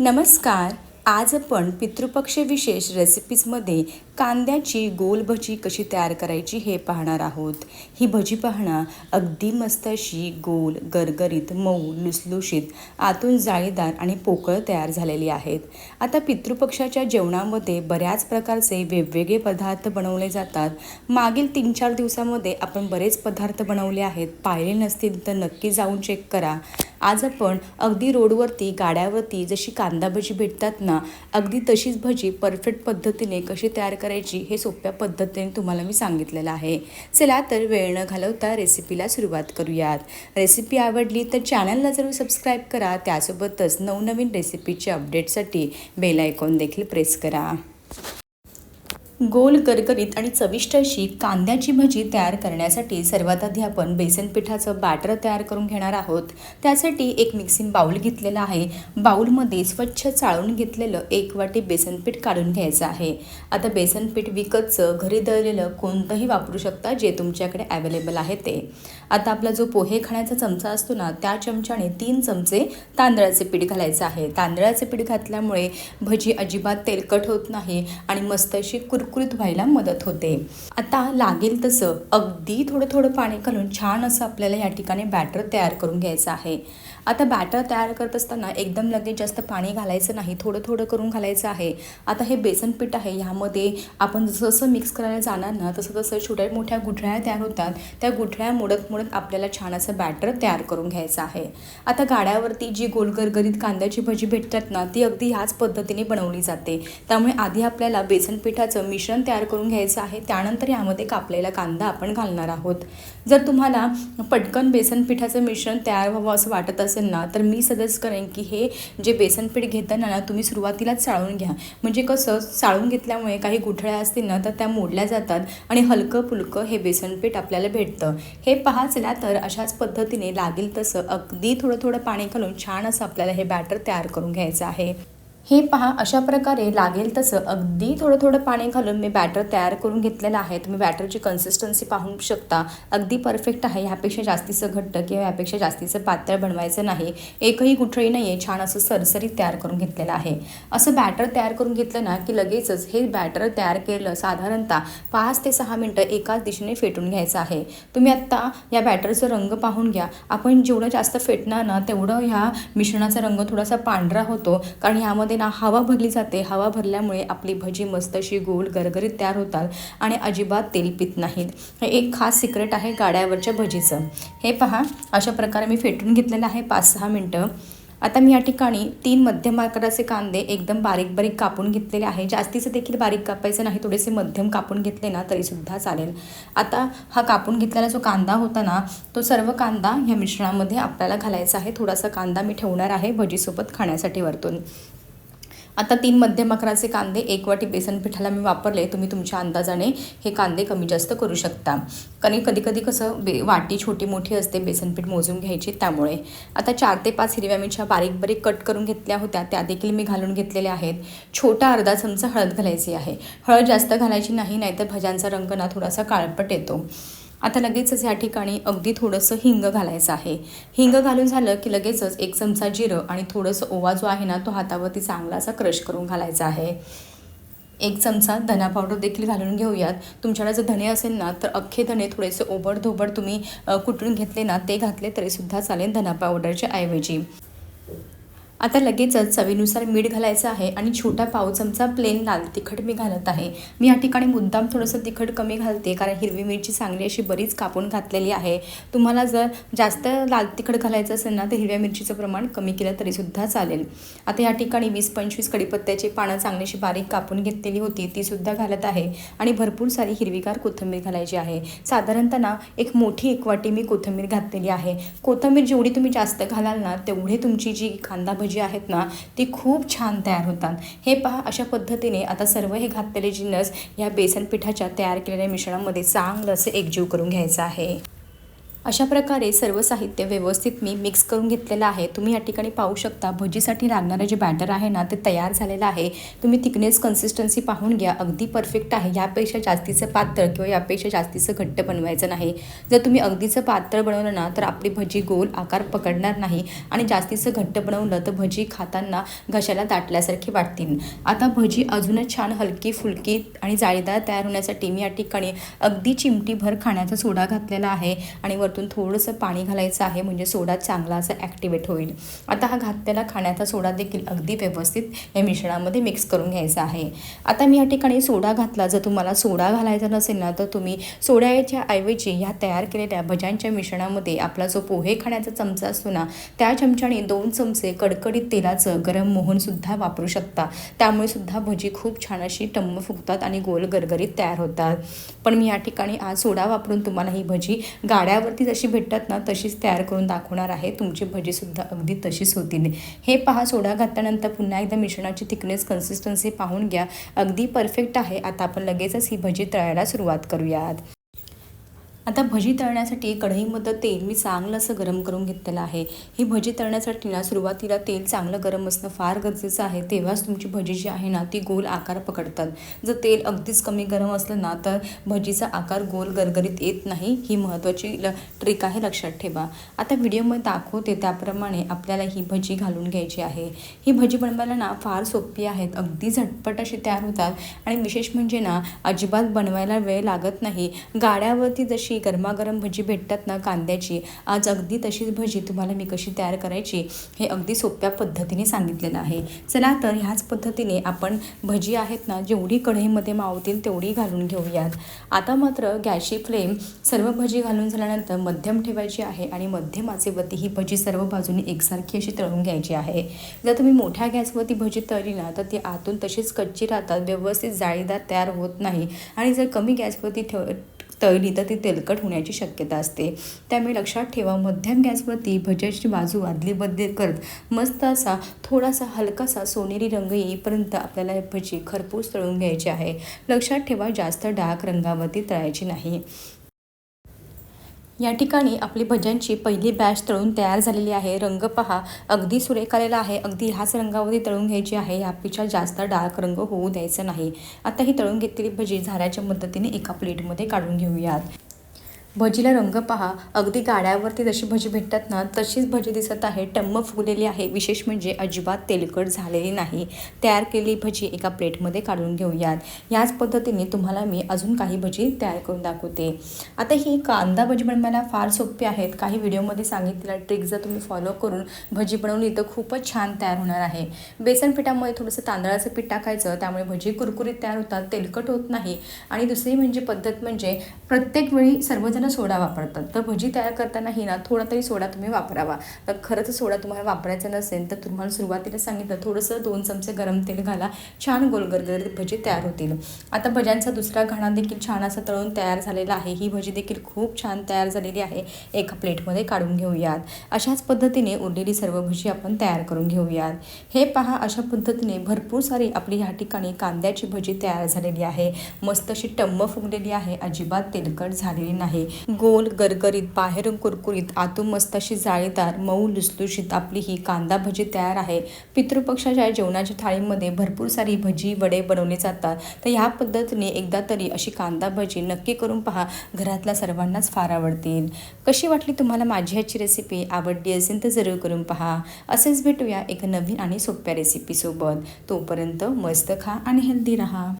नमस्कार. आज आपण पितृपक्ष विशेष रेसिपीजमध्ये कांद्याची गोल भजी कशी तयार करायची हे पाहणार आहोत. ही भजी पाहणं अगदी मस्त अशी गोल गरगरीत मऊ लुसलुशीत आतून जाळीदार आणि पोकळ तयार झालेली आहेत. आता पितृपक्षाच्या जेवणामध्ये बऱ्याच प्रकारचे वेगवेगळे पदार्थ बनवले जातात. मागील तीन चार दिवसामध्ये आपण बरेच पदार्थ बनवले आहेत. पाहिले नसतील तर नक्की जाऊन चेक करा. आज आपण अगदी रोडवरती गाड्यावरती जशी कांदा भजी भेटतात ना अगदी तशीच भजी परफेक्ट पद्धतीने कशी तयार करायची करायची हे सोप्या पद्धतीने तुम्हाला मी सांगितलेलं आहे. चला तर वेळ न घालवता रेसिपीला सुरुवात करूयात. रेसिपी आवडली तर चॅनलला जरूर सबस्क्राईब करा. त्यासोबतच नवनवीन रेसिपीच्या अपडेटसाठी बेल आयकॉन देखील प्रेस करा. गोल गरगरीत आणि चविष्ट अशी कांद्याची भजी तयार करण्यासाठी सर्वात आधी आपण बेसन पिठाचं बॅटर तयार करून घेणार आहोत. त्यासाठी एक मिक्सिंग बाऊल घेतलेला आहे. बाऊलमध्ये स्वच्छ चाळून घेतलेलं एक वाटी बेसन पीठ काढून घ्यायचं आहे. आता बेसन पीठ विकतचं घरी दळलेलं कोणतंही वापरू शकता जे तुमच्याकडे अवेलेबल आहे ते. आता आपला जो पोहे खाण्याचा चमचा असतो ना त्या चमच्याने तीन चमचे तांदळाचे पीठ घालायचं आहे. तांदळाचे पीठ घातल्यामुळे भजी अजिबात तेलकट होत नाही आणि मस्त अशी कुरकुरीत व्हायला मदत होते. आता लागेल तसं अगदी थोडं थोडं पाणी घालून छान असं आपल्याला या ठिकाणी बॅटर तयार करून घ्यायचं आहे. आता बॅटर तयार करत असताना एकदम लगेच जास्त पाणी घालायचं नाही थोडं थोडं करून घालायचं आहे. आता हे बेसन पीठ आहे ह्यामध्ये आपण जसं जसं मिक्स करायला जाणार ना तसं तसं छोट्या मोठ्या गुठळ्या तयार होतात. त्या गुठळ्या मोडत मोडत आपल्याला छान असं बॅटर तयार करून घ्यायचं आहे. आता गाड्यावरती जी गोलगरगरीत कांद्याची भजी भेटतात ना ती अगदी ह्याच पद्धतीने बनवली जाते. त्यामुळे आधी आपल्याला बेसन पिठाचं मिश्रण तयार करून घ्यायचं आहे. त्यानंतर यामध्ये कापलेला कांदा आपण घालणार आहोत. जर तुम्हाला पटकन बेसन पिठाचं मिश्रण तयार व्हावं असं वाटत असेल ना तर मी सजेस्ट करेन की हे जे बेसन पीठ घेताना ना तुम्ही सुरुवातीलाच चाळून घ्या. म्हणजे कसं चाळून घेतल्यामुळे काही गुठळ्या असतील ना तर त्या मोडल्या जातात आणि हलकं फुलकं हे बेसन पीठ आपल्याला भेटतं. हे पहा चला तर अशाच पद्धतीने लागेल तसं अगदी थोडं थोडं पाणी घालून छान असं आपल्याला हे बॅटर तयार करून घ्यायचं आहे. हे पहा अशा प्रकारे लागेल तसं. अगदी थोडं थोडं पाणी घालून मी बॅटर तयार करून घेतलेलं आहे. तुम्ही बॅटरची कन्सिस्टन्सी पाहू शकता. अगदी परफेक्ट आहे. ह्यापेक्षा जास्तीचं घट्ट किंवा ह्यापेक्षा जास्तीचं पातळ बनवायचं नाही. एकही कुठळी नाही आहे छान असं सरसरीत तयार करून घेतलेलं आहे. असं बॅटर तयार करून घेतलं ना की लगेचच हे बॅटर तयार केलं साधारणतः पाच ते सहा मिनटं एकाच दिशेने फेटून घ्यायचं आहे. तुम्ही आत्ता या बॅटरचा रंग पाहून घ्या. आपण जेवढं जास्त फेटणार ना तेवढं ह्या मिश्रणाचा रंग थोडासा पांढरा होतो. कारण ह्यामध्ये ना हवा भरली जाते. हवा भरल्यामुळे आपली भजी मस्त अशी गोल गरगरीत तयार होतात आणि अजिबात तेलपित नाहीत. हे एक खास सिक्रेट आहे गाड्यावरच्या भजीचं. हे पहा अशा प्रकारे मी फेटून घेतलेलं आहे पाच सहा मिनटं. आता मी या ठिकाणी तीन मध्यम आकाराचे कांदे एकदम बारीक बारीक कापून घेतलेले आहे. जास्तीचं देखील बारीक कापायचं नाही थोडेसे मध्यम कापून घेतले ना तरीसुद्धा चालेल. आता हा कापून घेतलेला जो कांदा होता ना तो सर्व कांदा ह्या मिश्रणामध्ये आपल्याला घालायचा आहे. थोडासा कांदा मी ठेवणार आहे भजीसोबत खाण्यासाठी वरतून. आता तीन मध्यम आकाराचे कांदे एक वाटी बेसन पिठाला मी वापरले. तुम्ही तुमच्या अंदाजाने हे कांदे कमी जास्त करू शकता. कारण कधी कधी कसं बे वाटी छोटी मोठी असते बेसनपीठ मोजून घ्यायची त्यामुळे. आता चार ते पाच हिरव्या मिरच्या बारीक बारीक कट करून घेतल्या होत्या त्या देखील मी घालून घेतलेल्या आहेत. छोटा अर्धा चमचा हळद घालायची आहे. हळद जास्त घालायची नाही नाहीतर भज्यांचा रंग ना थोडासा काळपट येतो. आता लगेचच या ठिकाणी अगदी थोडंसं हिंग घालायचं आहे. हिंग घालून झालं की लगेचच एक चमचा जिरं आणि थोडंसं ओवा जो आहे ना तो हातावरती चांगला असा क्रश करून घालायचा आहे. एक चमचा धना पावडर देखील घालून घेऊयात. तुमच्याकडे जर धने असेल ना तर अख्खे धने थोडेसे ओबड तुम्ही कुटून घेतले ना ते घातले तरीसुद्धा चालेल धना पावडरच्या ऐवजी. आता लगेचच चवीनुसार मीठ घालायचं आहे आणि छोटा पाव चमचा प्लेन लाल तिखट मी घालत आहे. मी या ठिकाणी मुद्दाम थोडंसं तिखट कमी घालते कारण हिरवी मिरची चांगली अशी बरीच कापून घातलेली आहे. तुम्हाला जर जास्त लाल तिखट घालायचं असेल ना तर हिरव्या मिरचीचं प्रमाण कमी केलं तरीसुद्धा चालेल. आता या ठिकाणी वीस पंचवीस कडीपत्त्याची पानं चांगलीशी बारीक कापून घेतलेली होती तीसुद्धा घालत आहे. आणि भरपूर सारी हिरवीगार कोथिंबीर घालायची आहे. साधारणतः ना एक मोठी एक वाटी मी कोथिंबीर घातलेली आहे. कोथिंबीर जेवढी तुम्ही जास्त घालाल ना तेवढी तुमची जी कांदा भजी जी आहेत ना ती खूप छान तयार होतात. हे पहा अशा पद्धतीने आता सर्व हे घातलेले जिन्नस ह्या बेसन पिठाच्या तयार केलेल्या मिश्रणामध्ये चांगलं असं एकजीव करून घ्यायचं आहे. अशा प्रकारे सर्व साहित्य व्यवस्थित मी मिक्स करून घेतलेलं आहे. तुम्ही या ठिकाणी पाहू शकता भजीसाठी लागणारं जे बॅटर आहे ना ते तयार झालेलं आहे. तुम्ही थिकनेस कन्सिस्टन्सी पाहून घ्या. अगदी परफेक्ट आहे. यापेक्षा जास्तीचं पातळ किंवा यापेक्षा जास्तीचं घट्ट बनवायचं नाही. जर तुम्ही अगदीचं पातळ बनवलं ना तर आपली भजी गोल आकार पकडणार नाही आणि जास्तीचं घट्ट बनवलं तर भजी खाताना घशाला दाटल्यासारखी वाटतील. आता भजी अजूनच छान हलकी फुलकी आणि जाळीदार तयार होण्यासाठी मी या ठिकाणी अगदी चिमटीभर खाण्याचा सोडा घातलेला आहे आणि वर वरतून थोडंसं पाणी घालायचं आहे म्हणजे सोडा चांगला असा ॲक्टिवेट होईल. आता हा घातलेला खाण्याचा सोडा देखील अगदी व्यवस्थित या मिश्रणामध्ये मिक्स करून घ्यायचा आहे. आता मी या ठिकाणी सोडा घातला. जर तुम्हाला सोडा घालायचा नसेल ना तर तुम्ही सोड्याच्या ऐवजी ह्या तयार केलेल्या भज्यांच्या मिश्रणामध्ये आपला जो पोहे खाण्याचा चमचा असतो ना त्या चमच्याने दोन चमचे कडकडीत तेलाचं गरम मोहनसुद्धा वापरू शकता. त्यामुळे सुद्धा भजी खूप छान अशी टम्म फुगतात आणि गोल गरगरीत तयार होतात. पण मी या ठिकाणी आज सोडा वापरून तुम्हाला ही भजी गाड्यावरती जशी भेटतात ना तशीच तयार करून दाखवणार आहे. तुमची भजीसुद्धा अगदी तशीच होतील. हे पहा सोडा घातल्यानंतर पुन्हा एकदा मिश्रणाची थिकनेस कन्सिस्टन्सी पाहून घ्या. अगदी परफेक्ट आहे. आता आपण लगेचच ही भजी तळायला सुरुवात करूयात. आता भजी तळण्यासाठी कढईमध्ये तेल मी चांगलं असं गरम करून घेतलेलं आहे. ही भजी तळण्यासाठी ना सुरुवातीला तेल चांगलं गरम असणं फार गरजेचं आहे. तेव्हाच तुमची भजी जी आहे ना ती गोल आकार पकडतात. जर तेल अगदीच कमी गरम असलं ना तर भजीचा आकार गोल गरगरीत येत नाही. ही महत्त्वाची ल ट्रिक आहे लक्षात ठेवा. आता व्हिडिओमध्ये दाखवते त्याप्रमाणे आपल्याला ही भजी घालून घ्यायची आहे. ही भजी बनवायला ना फार सोपी आहेत. अगदी झटपट अशी तयार होतात. आणि विशेष म्हणजे ना अजिबात बनवायला वेळ लागत नाही. गाड्यावरती जशी गरमागरम भजी भेटतात ना कांद्याची आज अगदी तशीच भजी तुम्हाला मी कशी तयार करायची हे अगदी सोप्या पद्धतीने सांगितलेलं आहे. चला तर ह्याच पद्धतीने आपण भजी आहेत ना जेवढी कढईमध्ये मावतील तेवढी घालून घेऊयात. आता मात्र गॅसची फ्लेम सर्व भजी घालून झाल्यानंतर मध्यम ठेवायची आहे आणि मध्यम आचेवरती ही भजी सर्व बाजूने एकसारखी अशी तळून घ्यायची आहे. जर तुम्ही मोठ्या गॅसवरती भजी तळली ना तर ती आतून तशीच कच्ची राहतात व्यवस्थित जाळीदार तयार होत नाही आणि जर कमी गॅसवरती ठेव तळली तर ती तेलकट होण्याची शक्यता असते. त्यामुळे लक्षात ठेवा मध्यम गॅसवरती भज्याची बाजू आदली बदली करत मस्त असा थोडासा हलकासा सोनेरी रंग येईपर्यंत आपल्याला भजी खरपूस तळून घ्यायची आहे. लक्षात ठेवा जास्त डार्क रंगावरती तळायची नाही. या ठिकाणी आपली भज्यांची पहिली बॅच तळून तयार झालेली आहे. रंग पहा. अगदी सुरेख आलेला आहे. अगदी ह्याच रंगावरती तळून घ्यायची आहे. यापेक्षा जास्त डार्क रंग होऊ द्यायचा नाही. आता ही तळून घेतलेली भजी झाऱ्याच्या मदतीने एका प्लेटमध्ये काढून घेऊयात. भजीला रंग पहा. अगदी गाड्यावरती जशी भजी भेटतात ना तशीच भजी दिसत आहे. टम्म फुगलेली आहे. विशेष म्हणजे अजिबात तेलकट झालेली नाही. तयार केलेली भजी एका प्लेटमध्ये काढून घेऊयात. याच पद्धतीने तुम्हाला मी अजून काही भजी तयार करून दाखवते. आता ही कांदा भजी बनवायला फार सोपी आहेत. काही व्हिडिओमध्ये सांगितलेल्या ट्रिक जर तुम्ही फॉलो करून भजी बनवली तर खूपच छान तयार होणार आहे. बेसन पिठामध्ये थोडंसं तांदळाचं पीठ टाकायचं. त्यामुळे भजी कुरकुरीत तयार होतात. तेलकट होत नाही. आणि दुसरी म्हणजे पद्धत म्हणजे प्रत्येक वेळी सर्वजण जण सोडा वापरतात. तर भजी तयार करताना ही ना थोडा तरी सोडा तुम्ही वापरावा. तर खरंच सोडा तुम्हाला वापरायचा नसेल तर तुम्हाला सुरुवातीला सांगितलं थोडंसं दोन चमचे गरम तेल घाला छान गोलगरगर भजी तयार होतील. आता भज्यांचा दुसरा घाणा देखील छान असा तळून तयार झालेला आहे. ही भजी देखील खूप छान तयार झालेली आहे. एका प्लेटमध्ये काढून घेऊयात. अशाच पद्धतीने उरलेली सर्व भजी आपण तयार करून घेऊयात. हे पहा अशा पद्धतीने भरपूर सारी आपली ह्या ठिकाणी कांद्याची भजी तयार झालेली आहे. मस्त अशी टम्म फुगलेली आहे. अजिबात तेलकट झालेली नाही. गोल गरगरीत बाहेरून कुरकुरीत आतून मस्त अशी जाळीदार मऊ लुसलुशीत आपली ही कांदा भजी तयार आहे. पितृपक्षाच्या जेवणाच्या थाळीमध्ये भरपूर सारी भजी वडे बनवले जातात. तर ह्या पद्धतीने एकदा तरी अशी कांदा भजी नक्की करून पहा. घरातल्या सर्वांनाच फार आवडतील. कशी वाटली तुम्हाला माझी ह्याची रेसिपी आवडली असेल तर जरूर करून पहा. असेच भेटूया एका नवीन आणि सोप्या रेसिपीसोबत तोपर्यंत मस्त खा आणि हेल्दी राहा.